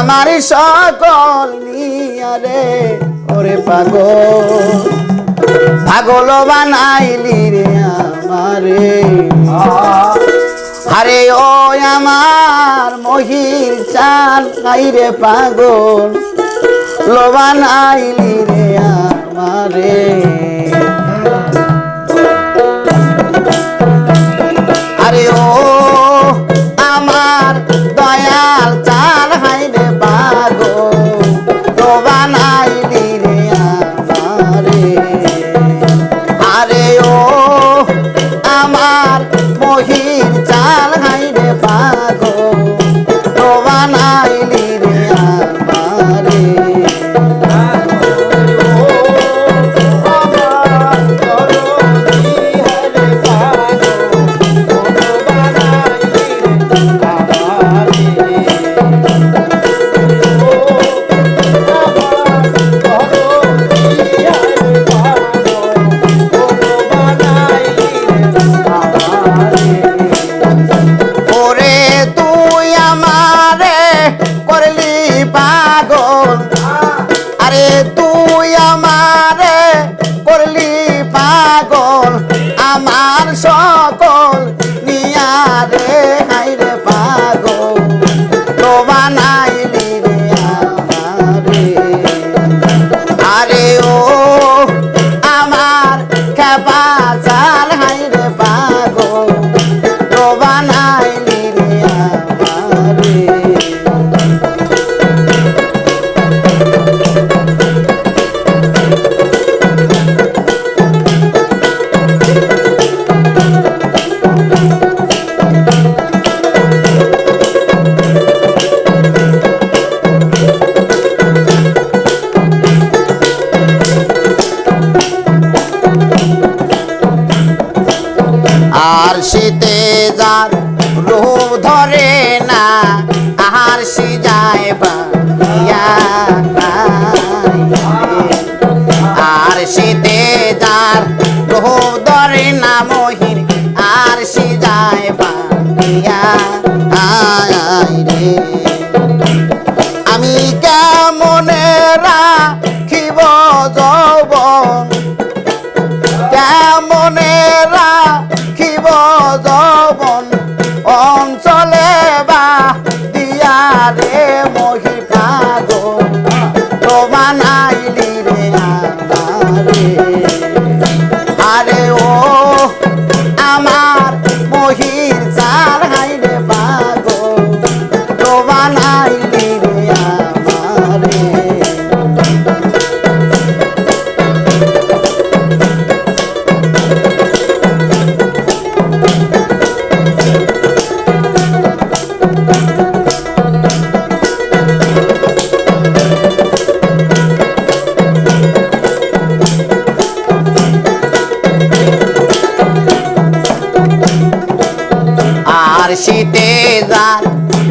আমার সকল নিয়ারে ওরে পাগল। পাগল বানাইলি রে আমারে। আরে ও আমার মহির চাল নাই রে পাগল। লোবানাইলি রে আমারে।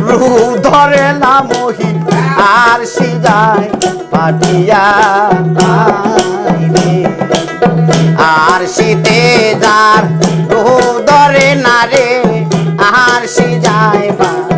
রু ধরে না মহি আর সিজায় পাঠিয়া আর শীতে যার রু ধরে না রে, আর সিজায় পা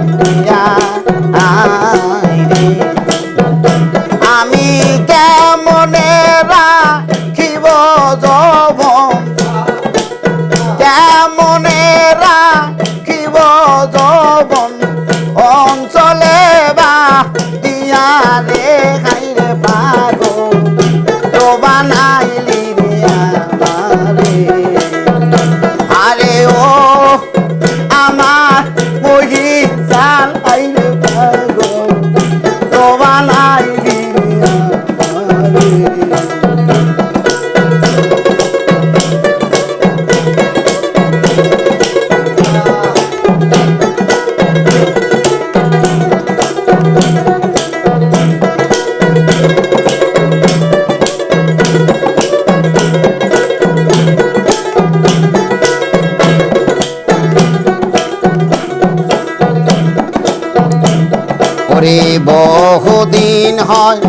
হয়।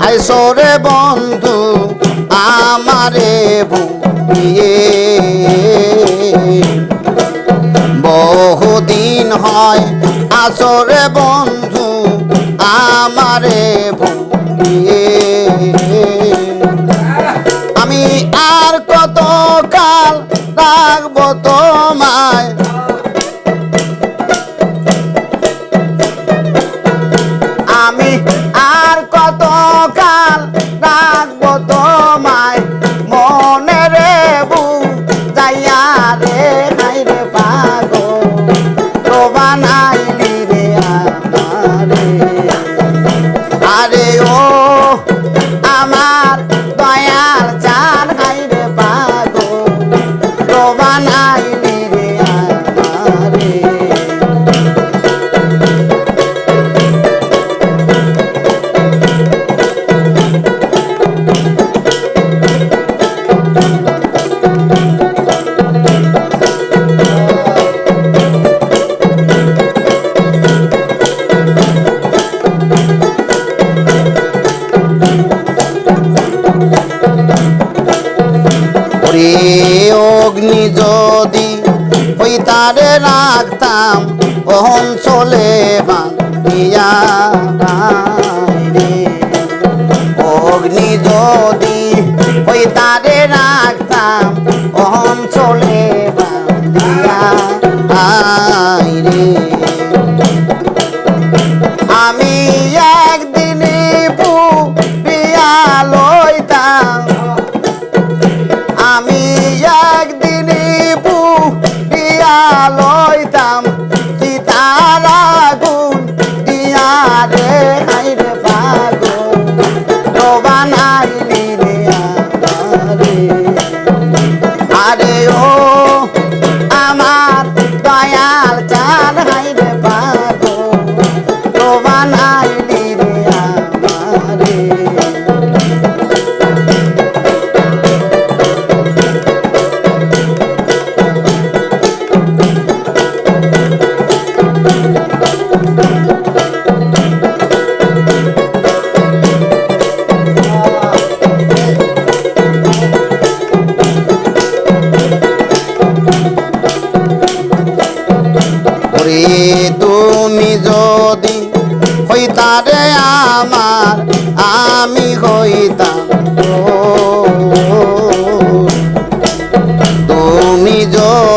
আইসরে বন্ধু আমারে বুড়িয়ে বহুদিন হয় আসরে বন্ধু আমারে বুড়িয়ে আমি আর কত কাল রাখব অগ্নি যদি, ওই তারে রাখতাম অহন চলে বাঁধিয়া অগ্নি যদি, ওই তারে রাখতাম অহন চলে বাঁধিয়া আইরে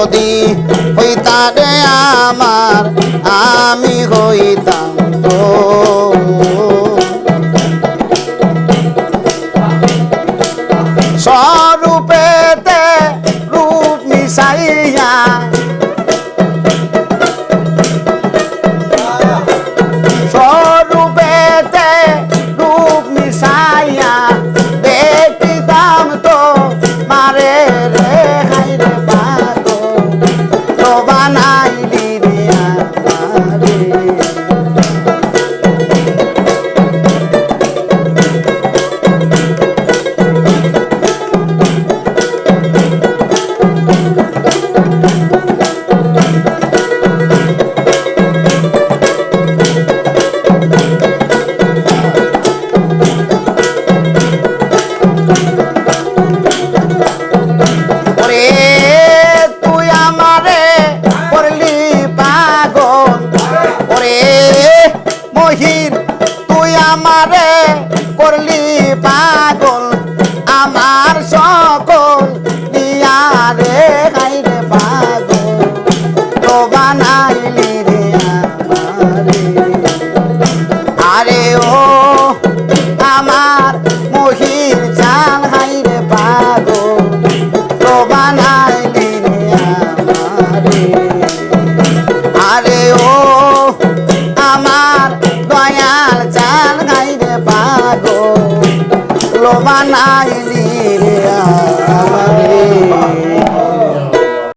যদি হইতা রে আমার আমি হইতাম